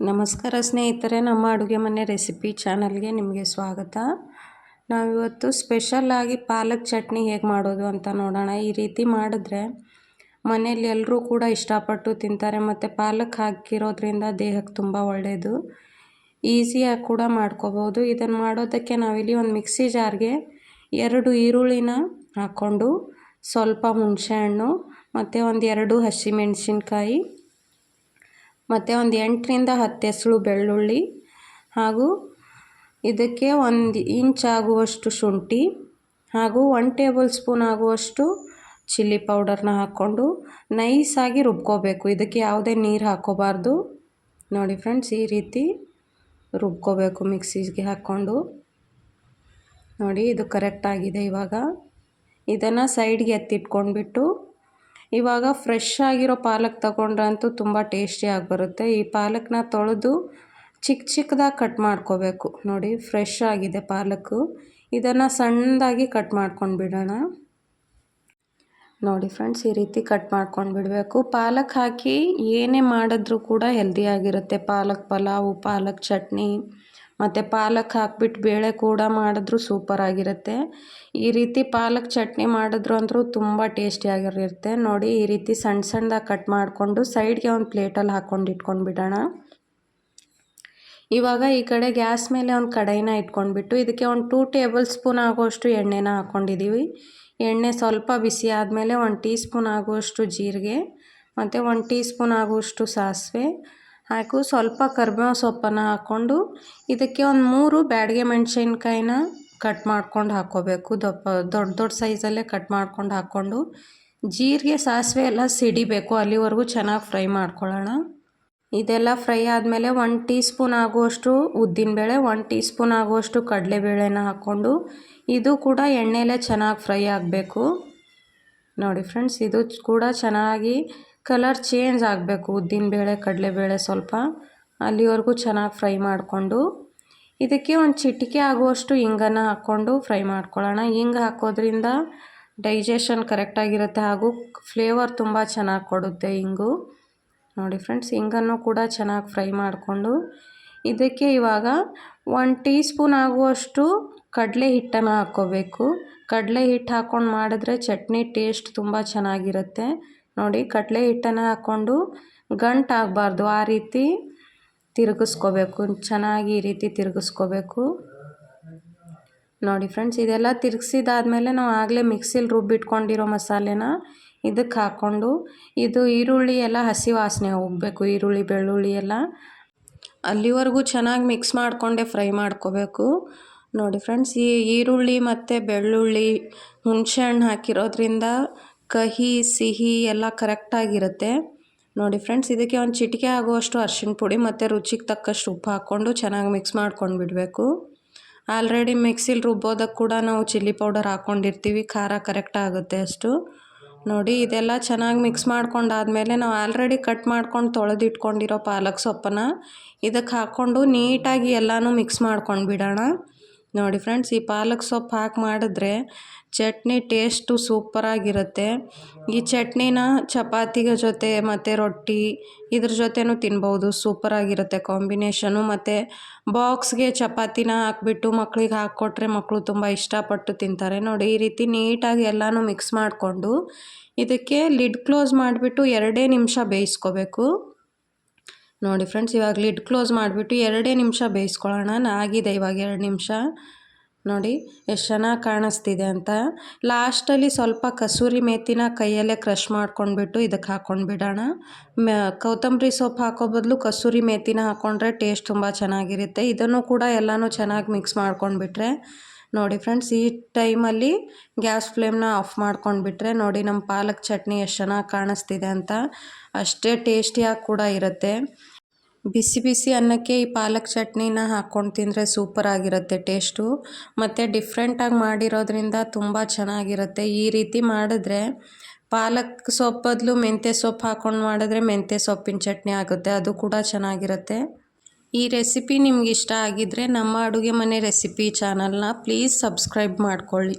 ನಮಸ್ಕಾರ ಸ್ನೇಹಿತರೆ, ನಮ್ಮ ಅಡುಗೆ ಮನೆ ರೆಸಿಪಿ ಚಾನಲ್ಗೆ ನಿಮಗೆ ಸ್ವಾಗತ. ನಾವಿವತ್ತು ಸ್ಪೆಷಲ್ಲಾಗಿ ಪಾಲಕ್ ಚಟ್ನಿ ಹೇಗೆ ಮಾಡೋದು ಅಂತ ನೋಡೋಣ. ಈ ರೀತಿ ಮಾಡಿದ್ರೆ ಮನೇಲಿ ಎಲ್ಲರೂ ಕೂಡ ಇಷ್ಟಪಟ್ಟು ತಿಂತಾರೆ, ಮತ್ತು ಪಾಲಕ್ ಹಾಕಿರೋದ್ರಿಂದ ದೇಹಕ್ಕೆ ತುಂಬ ಒಳ್ಳೆಯದು ಈಸಿಯಾಗಿ ಕೂಡ ಮಾಡ್ಕೋಬೋದು. ಇದನ್ನು ಮಾಡೋದಕ್ಕೆ ನಾವಿಲ್ಲಿ ಒಂದು ಮಿಕ್ಸಿ ಜಾರ್ಗೆ ಎರಡು ಈರುಳ್ಳಿನ ಹಾಕ್ಕೊಂಡು ಸ್ವಲ್ಪ ಹುಣಸೆಹಣ್ಣು ಮತ್ತು ಒಂದು ಎರಡು ಹಸಿಮೆಣ್ಸಿನ್ಕಾಯಿ ಮತ್ತು ಒಂದು ಎಂಟರಿಂದ ಹತ್ತು ಎಸಳು ಬೆಳ್ಳುಳ್ಳಿ ಹಾಗೂ ಇದಕ್ಕೆ ಒಂದು ಇಂಚ್ ಆಗುವಷ್ಟು ಶುಂಠಿ ಹಾಗೂ ಒನ್ ಟೇಬಲ್ ಸ್ಪೂನ್ ಆಗುವಷ್ಟು ಚಿಲ್ಲಿ ಪೌಡರ್ನ ಹಾಕ್ಕೊಂಡು ನೈಸಾಗಿ ರುಬ್ಕೋಬೇಕು. ಇದಕ್ಕೆ ಯಾವುದೇ ನೀರು ಹಾಕ್ಕೋಬಾರ್ದು ನೋಡಿ ಫ್ರೆಂಡ್ಸ್ ಈ ರೀತಿ ರುಬ್ಕೋಬೇಕು ಮಿಕ್ಸಿಗೆ ಹಾಕ್ಕೊಂಡು. ನೋಡಿ ಇದು ಕರೆಕ್ಟಾಗಿದೆ ಇವಾಗ. ಇದನ್ನು ಸೈಡ್ಗೆ ಎತ್ತಿಟ್ಕೊಂಡ್ಬಿಟ್ಟು ಇವಾಗ ಫ್ರೆಶ್ ಆಗಿರೋ ಪಾಲಕ್ ತಗೊಂಡ್ರಂತೂ ತುಂಬ ಟೇಸ್ಟಿಯಾಗಿ ಬರುತ್ತೆ ಈ ಪಾಲಕ್ನ ತೊಳೆದು ಚಿಕ್ಕ ಚಿಕ್ಕದಾಗಿ ಕಟ್ ಮಾಡ್ಕೋಬೇಕು. ನೋಡಿ ಫ್ರೆಶ್ ಆಗಿದೆ ಪಾಲಕ್ಕು ಇದನ್ನು ಸಣ್ಣದಾಗಿ ಕಟ್ ಮಾಡ್ಕೊಂಡು ಬಿಡೋಣ. ನೋಡಿ ಫ್ರೆಂಡ್ಸ್ ಈ ರೀತಿ ಕಟ್ ಮಾಡ್ಕೊಂಡು ಬಿಡಬೇಕು. ಪಾಲಕ್ ಹಾಕಿ ಏನೇ ಮಾಡಿದ್ರೂ ಕೂಡ ಹೆಲ್ದಿಯಾಗಿರುತ್ತೆ ಪಾಲಕ್ ಪಲಾವು, ಪಾಲಕ್ ಚಟ್ನಿ. ಮತ್ತು ಪಾಲಕ್ ಹಾಕ್ಬಿಟ್ಟು ಬೇಳೆ ಕೂಡ ಮಾಡಿದ್ರು ಸೂಪರಾಗಿರುತ್ತೆ ಈ ರೀತಿ ಪಾಲಕ್ ಚಟ್ನಿ ಮಾಡಿದ್ರು ಅಂದರೂ ತುಂಬ ಟೇಸ್ಟಿಯಾಗಿರುತ್ತೆ ನೋಡಿ ಈ ರೀತಿ ಸಣ್ಣ ಸಣ್ಣದಾಗಿ ಕಟ್ ಮಾಡಿಕೊಂಡು ಸೈಡ್ಗೆ ಒಂದು ಪ್ಲೇಟಲ್ಲಿ ಹಾಕ್ಕೊಂಡು ಇಟ್ಕೊಂಡು ಬಿಡೋಣ. ಇವಾಗ ಈ ಕಡೆ ಗ್ಯಾಸ್ ಮೇಲೆ ಒಂದು ಕಡಾಯಿನ ಇಟ್ಕೊಂಡ್ಬಿಟ್ಟು ಇದಕ್ಕೆ ಒಂದು ಟೂ ಟೇಬಲ್ ಸ್ಪೂನ್ ಆಗುವಷ್ಟು ಎಣ್ಣೆನ ಹಾಕ್ಕೊಂಡಿದ್ದೀವಿ ಎಣ್ಣೆ ಸ್ವಲ್ಪ ಬಿಸಿ ಆದಮೇಲೆ ಒಂದು ಟೀ ಸ್ಪೂನ್ ಆಗುವಷ್ಟು ಜೀರಿಗೆ, ಮತ್ತು ಒಂದು ಟೀ ಸ್ಪೂನ್ ಆಗುವಷ್ಟು ಸಾಸಿವೆ ಹಾಗೂ ಸ್ವಲ್ಪ ಕರ್ಬೇವು ಸೊಪ್ಪನ್ನು ಹಾಕ್ಕೊಂಡು ಇದಕ್ಕೆ ಒಂದು ಮೂರು ಬ್ಯಾಡಗೆ ಮೆಣಸಿನ್ಕಾಯಿನ ಕಟ್ ಮಾಡ್ಕೊಂಡು ಹಾಕ್ಕೋಬೇಕು. ದಪ್ಪ, ದೊಡ್ಡ ದೊಡ್ಡ ಸೈಜಲ್ಲೇ ಕಟ್ ಮಾಡ್ಕೊಂಡು ಹಾಕ್ಕೊಂಡು ಜೀರಿಗೆ, ಸಾಸಿವೆ ಎಲ್ಲ ಸಿಡಿಬೇಕು. ಅಲ್ಲಿವರೆಗೂ ಚೆನ್ನಾಗಿ ಫ್ರೈ ಮಾಡ್ಕೊಳ್ಳೋಣ. ಇದೆಲ್ಲ ಫ್ರೈ ಆದಮೇಲೆ ಒನ್ ಟೀ ಸ್ಪೂನ್ ಆಗುವಷ್ಟು ಉದ್ದಿನಬೇಳೆ ಒನ್ ಟೀ ಸ್ಪೂನ್ ಆಗುವಷ್ಟು ಕಡಲೆಬೇಳೆನ ಹಾಕ್ಕೊಂಡು ಇದು ಕೂಡ ಎಣ್ಣೆಲೇ ಚೆನ್ನಾಗಿ ಫ್ರೈ ಆಗಬೇಕು. ನೋಡಿ ಫ್ರೆಂಡ್ಸ್, ಇದು ಕೂಡ ಚೆನ್ನಾಗಿ ಕಲರ್ ಚೇಂಜ್ ಆಗಬೇಕು. ಉದ್ದಿನಬೇಳೆ ಕಡಲೆಬೇಳೆ ಸ್ವಲ್ಪ ಅಲ್ಲಿವರೆಗೂ ಚೆನ್ನಾಗಿ ಫ್ರೈ ಮಾಡಿಕೊಂಡು ಇದಕ್ಕೆ ಒಂದು ಚಿಟಿಕೆ ಆಗುವಷ್ಟು ಹಿಂಗನ್ನು ಹಾಕ್ಕೊಂಡು ಫ್ರೈ ಮಾಡ್ಕೊಳ್ಳೋಣ. ಹಿಂಗೆ ಹಾಕೋದ್ರಿಂದ ಡೈಜೆಷನ್ ಕರೆಕ್ಟಾಗಿರುತ್ತೆ ಹಾಗೂ ಫ್ಲೇವರ್ ತುಂಬ ಚೆನ್ನಾಗಿ ಕೊಡುತ್ತೆ ಹಿಂಗು ನೋಡಿ ಫ್ರೆಂಡ್ಸ್ ಹಿಂಗನ್ನು ಕೂಡ ಚೆನ್ನಾಗಿ ಫ್ರೈ ಮಾಡಿಕೊಂಡು ಇದಕ್ಕೆ ಇವಾಗ ಒನ್ ಟೀ ಸ್ಪೂನ್ ಆಗುವಷ್ಟು ಕಡಲೆ ಹಿಟ್ಟನ್ನು ಹಾಕ್ಕೋಬೇಕು. ಕಡಲೆ ಹಿಟ್ಟು ಹಾಕ್ಕೊಂಡು ಮಾಡಿದ್ರೆ ಚಟ್ನಿ ಟೇಸ್ಟ್ ತುಂಬ ಚೆನ್ನಾಗಿರುತ್ತೆ. ನೋಡಿ ಕಡಲೆ ಹಿಟ್ಟನ್ನು ಹಾಕ್ಕೊಂಡು ಗಂಟಾಗಬಾರ್ದು ಆ ರೀತಿ ತಿರುಗಿಸ್ಕೋಬೇಕು. ಚೆನ್ನಾಗಿ ಈ ರೀತಿ ತಿರುಗಿಸ್ಕೋಬೇಕು. ನೋಡಿ ಫ್ರೆಂಡ್ಸ್, ಇದೆಲ್ಲ ತಿರುಗಿಸಿದಾದ್ಮೇಲೆ ನಾವು ಆಗಲೇ ಮಿಕ್ಸಿಲಿ ರುಬ್ಬಿಟ್ಕೊಂಡಿರೋ ಮಸಾಲೆನ ಇದಕ್ಕೆ ಹಾಕ್ಕೊಂಡು ಇದು ಈರುಳ್ಳಿ ಎಲ್ಲ ಹಸಿ ವಾಸನೆ ಹೋಗಬೇಕು. ಈರುಳ್ಳಿ, ಬೆಳ್ಳುಳ್ಳಿ ಎಲ್ಲ ಅಲ್ಲಿವರೆಗೂ ಚೆನ್ನಾಗಿ ಮಿಕ್ಸ್ ಮಾಡಿಕೊಂಡೆ ಫ್ರೈ ಮಾಡ್ಕೋಬೇಕು. ನೋಡಿ ಫ್ರೆಂಡ್ಸ್, ಈ ಈರುಳ್ಳಿ ಮತ್ತು ಬೆಳ್ಳುಳ್ಳಿ ಹುಣಸೆಹಣ್ಣು ಹಾಕಿರೋದ್ರಿಂದ ಕಹಿ, ಸಿಹಿ ಎಲ್ಲ ಕರೆಕ್ಟಾಗಿರುತ್ತೆ ನೋಡಿ ಫ್ರೆಂಡ್ಸ್ ಇದಕ್ಕೆ ಒಂದು ಚಿಟಿಕೆ ಆಗುವಷ್ಟು ಅರ್ಶಿನ ಪುಡಿ ಮತ್ತು ರುಚಿಗೆ ತಕ್ಕಷ್ಟು ಉಪ್ಪು ಹಾಕ್ಕೊಂಡು ಚೆನ್ನಾಗಿ ಮಿಕ್ಸ್ ಮಾಡ್ಕೊಂಡು ಬಿಡಬೇಕು. ಆಲ್ರೆಡಿ ಮಿಕ್ಸಿಲಿ ರುಬ್ಬೋದಕ್ಕೆ ಕೂಡ ನಾವು ಚಿಲ್ಲಿ ಪೌಡರ್ ಹಾಕ್ಕೊಂಡಿರ್ತೀವಿ ಖಾರ ಕರೆಕ್ಟ್ ಆಗುತ್ತೆ ಅಷ್ಟು. ನೋಡಿ ಇದೆಲ್ಲ ಚೆನ್ನಾಗಿ ಮಿಕ್ಸ್ ಮಾಡ್ಕೊಂಡಾದ್ಮೇಲೆ ನಾವು ಆಲ್ರೆಡಿ ಕಟ್ ಮಾಡ್ಕೊಂಡು ತೊಳೆದಿಟ್ಕೊಂಡಿರೋ ಪಾಲಕ್ ಸೊಪ್ಪನ್ನು ಇದಕ್ಕೆ ಹಾಕ್ಕೊಂಡು ನೀಟಾಗಿ ಎಲ್ಲನೂ ಮಿಕ್ಸ್ ಮಾಡ್ಕೊಂಡು ಬಿಡೋಣ. ನೋಡಿ ಫ್ರೆಂಡ್ಸ್, ಈ ಪಾಲಕ್ ಸೊಪ್ಪು ಹಾಕಿ ಮಾಡಿದ್ರೆ ಚಟ್ನಿ ಟೇಸ್ಟು ಸೂಪರಾಗಿರುತ್ತೆ ಈ ಚಟ್ನಿನ ಚಪಾತಿಗ ಜೊತೆ ಮತ್ತು ರೊಟ್ಟಿ ಇದ್ರ ಜೊತೆನೂ ತಿನ್ಬೋದು ಸೂಪರಾಗಿರುತ್ತೆ ಕಾಂಬಿನೇಷನು. ಮತ್ತು ಬಾಕ್ಸ್ಗೆ ಚಪಾತಿನ ಹಾಕ್ಬಿಟ್ಟು ಮಕ್ಳಿಗೆ ಹಾಕ್ಕೊಟ್ರೆ ಮಕ್ಕಳು ತುಂಬ ಇಷ್ಟಪಟ್ಟು ತಿಂತಾರೆ. ನೋಡಿ, ಈ ರೀತಿ ನೀಟಾಗಿ ಎಲ್ಲನೂ ಮಿಕ್ಸ್ ಮಾಡಿಕೊಂಡು ಇದಕ್ಕೆ ಲಿಡ್ ಕ್ಲೋಸ್ ಮಾಡಿಬಿಟ್ಟು ಎರಡೇ ನಿಮಿಷ ಬೇಯಿಸ್ಕೋಬೇಕು. ನೋಡಿ ಫ್ರೆಂಡ್ಸ್ ಇವಾಗ ಲಿಡ್ ಕ್ಲೋಸ್ ಮಾಡಿಬಿಟ್ಟು ಎರಡೇ ನಿಮಿಷ ಬೇಯಿಸ್ಕೊಳ್ಳೋಣ. ಆಗಿದೆ ಇವಾಗ ಎರಡು ನಿಮಿಷ. ನೋಡಿ, ಎಷ್ಟು ಚೆನ್ನಾಗಿ ಕಾಣಿಸ್ತಿದೆ ಅಂತ. ಲಾಸ್ಟಲ್ಲಿ ಸ್ವಲ್ಪ ಕಸೂರಿ ಮೇತಿನ ಕೈಯಲ್ಲೇ ಕ್ರಷ್ ಮಾಡ್ಕೊಂಡ್ಬಿಟ್ಟು ಇದಕ್ಕೆ ಹಾಕ್ಕೊಂಡು ಬಿಡೋಣ. ಕೊತ್ತಂಬರಿ ಸೊಪ್ಪು ಹಾಕೋ ಬದಲು ಕಸೂರಿ ಮೇತಿನ ಹಾಕ್ಕೊಂಡ್ರೆ ಟೇಸ್ಟ್ ತುಂಬ ಚೆನ್ನಾಗಿರುತ್ತೆ. ಇದನ್ನು ಕೂಡ ಎಲ್ಲನೂ ಚೆನ್ನಾಗಿ ಮಿಕ್ಸ್ ಮಾಡ್ಕೊಂಡ್ಬಿಟ್ರೆ. ನೋಡಿ ಫ್ರೆಂಡ್ಸ್ ಈ ಟೈಮಲ್ಲಿ ಗ್ಯಾಸ್ ಫ್ಲೇಮ್ನ ಆಫ್ ಮಾಡ್ಕೊಂಡ್ಬಿಟ್ರೆ ನೋಡಿ ನಮ್ಮ ಪಾಲಕ್ ಚಟ್ನಿ ಎಷ್ಟು ಚೆನ್ನಾಗಿ ಕಾಣಿಸ್ತಿದೆ ಅಂತ. ಅಷ್ಟೇ ಟೇಸ್ಟಿಯಾಗಿ ಕೂಡ ಇರುತ್ತೆ. ಬಿಸಿ ಬಿಸಿ ಅನ್ನಕ್ಕೆ ಈ ಪಾಲಕ್ ಚಟ್ನಿನ ಹಾಕ್ಕೊಂಡು ತಿಂದರೆ ಸೂಪರಾಗಿರುತ್ತೆ ಟೇಸ್ಟು ಮತ್ತು ಡಿಫ್ರೆಂಟಾಗಿ ಮಾಡಿರೋದ್ರಿಂದ ತುಂಬ ಚೆನ್ನಾಗಿರುತ್ತೆ. ಈ ರೀತಿ ಮಾಡಿದ್ರೆ ಪಾಲಕ್ ಸೊಪ್ಪು ಬದಲು ಮೆಂತ್ಯ ಸೊಪ್ಪು ಹಾಕ್ಕೊಂಡು ಮಾಡಿದ್ರೆ ಮೆಂತ್ಯ ಸೊಪ್ಪಿನ ಚಟ್ನಿ ಆಗುತ್ತೆ. ಅದು ಕೂಡ ಚೆನ್ನಾಗಿರುತ್ತೆ. ಈ ರೆಸಿಪಿ ನಿಮ್ಗೆ ಇಷ್ಟ ಆಗಿದ್ದರೆ ನಮ್ಮ ಅಡುಗೆ ಮನೆ ರೆಸಿಪಿ ಚಾನಲ್ನ ಪ್ಲೀಸ್ ಸಬ್ಸ್ಕ್ರೈಬ್ ಮಾಡ್ಕೊಳ್ಳಿ.